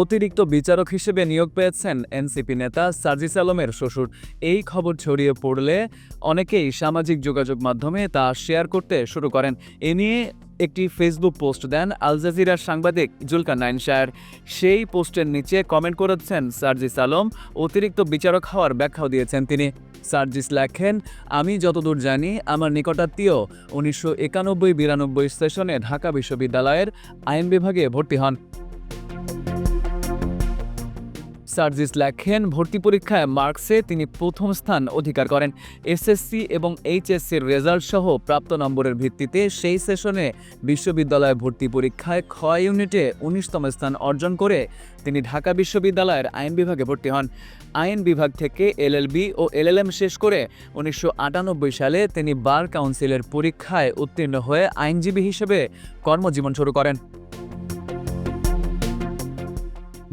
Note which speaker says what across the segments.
Speaker 1: অতিরিক্ত বিচারক হিসেবে নিয়োগ পেয়েছেন এনসিপি নেতা সার্জিস আলমের শ্বশুর। এই খবর ছড়িয়ে পড়লে অনেকেই সামাজিক যোগাযোগ মাধ্যমে তা শেয়ার করতে শুরু করেন। এ নিয়ে একটি ফেসবুক পোস্ট দেন আল জাজিরার সাংবাদিক জুলকা নাইন সেই পোস্টের নিচে কমেন্ট করেছেন সার্জিস আলম, অতিরিক্ত বিচারক হওয়ার ব্যাখ্যাও দিয়েছেন তিনি। সার্জিস লেখেন, আমি যতদূর জানি, আমার নিকটাত্মীয় উনিশশো একানব্বই বিরানব্বই সেশনে ঢাকা বিশ্ববিদ্যালয়ের আইন বিভাগে ভর্তি হন। সার্জিস লেখেন, ভর্তি পরীক্ষায় মার্কসে তিনি প্রথম স্থান অধিকার করেন। এসএসসি এবং এইচএসসির রেজাল্ট সহ প্রাপ্ত নম্বরের ভিত্তিতে সেই সেশনে বিশ্ববিদ্যালয় ভর্তি পরীক্ষায় খ ইউনিটে উনিশতম স্থান অর্জন করে তিনি ঢাকা বিশ্ববিদ্যালয়ের আইন বিভাগে ভর্তি হন। আইন বিভাগ থেকে এলএলবি ও এলএলএম শেষ করে উনিশশো আটানব্বই সালে তিনি বার কাউন্সিলের পরীক্ষায় উত্তীর্ণ হয়ে আইনজীবী হিসেবে কর্মজীবন শুরু করেন।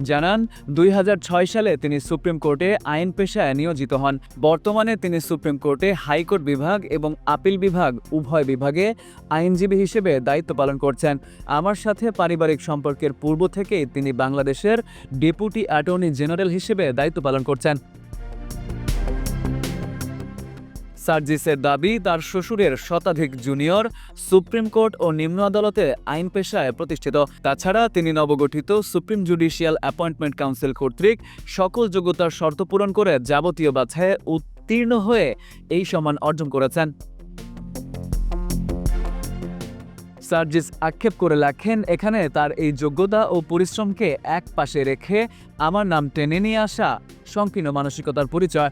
Speaker 1: জানান, দুই হাজার ছয় সালে তিনি সুপ্রিম কোর্টে আইন পেশায় নিয়োজিত হন। বর্তমানে তিনি সুপ্রিম কোর্টে হাইকোর্ট বিভাগ এবং আপিল বিভাগ, উভয় বিভাগে আইনজীবী হিসেবে দায়িত্ব পালন করছেন। আমার সাথে পারিবারিক সম্পর্কের পূর্ব থেকেই তিনি বাংলাদেশের ডেপুটি অ্যাটর্নি জেনারেল হিসেবে দায়িত্ব পালন করছেন। সার্জিসের দাবি, তার শ্বশুরের শতাধিক জুনিয়র সুপ্রিম কোর্ট ও নিম্ন আদালতে আইন পেশায় প্রতিষ্ঠিত। তাছাড়া তিনি নবগঠিত সুপ্রিম জুডিশিয়াল অ্যাপয়েন্টমেন্ট কাউন্সিল কর্তৃক সকল যোগ্যতার শর্ত পূরণ করে যাবতীয় বাছায় উত্তীর্ণ হয়ে এই সম্মান অর্জন করেছেন। সার্জিস আক্ষেপ করে লেখেন, এখানে তার এই যোগ্যতা ও পরিশ্রমকে এক পাশে রেখে আমার নাম টেনে নিয়ে আসা সংকীর্ণ মানসিকতার পরিচয়।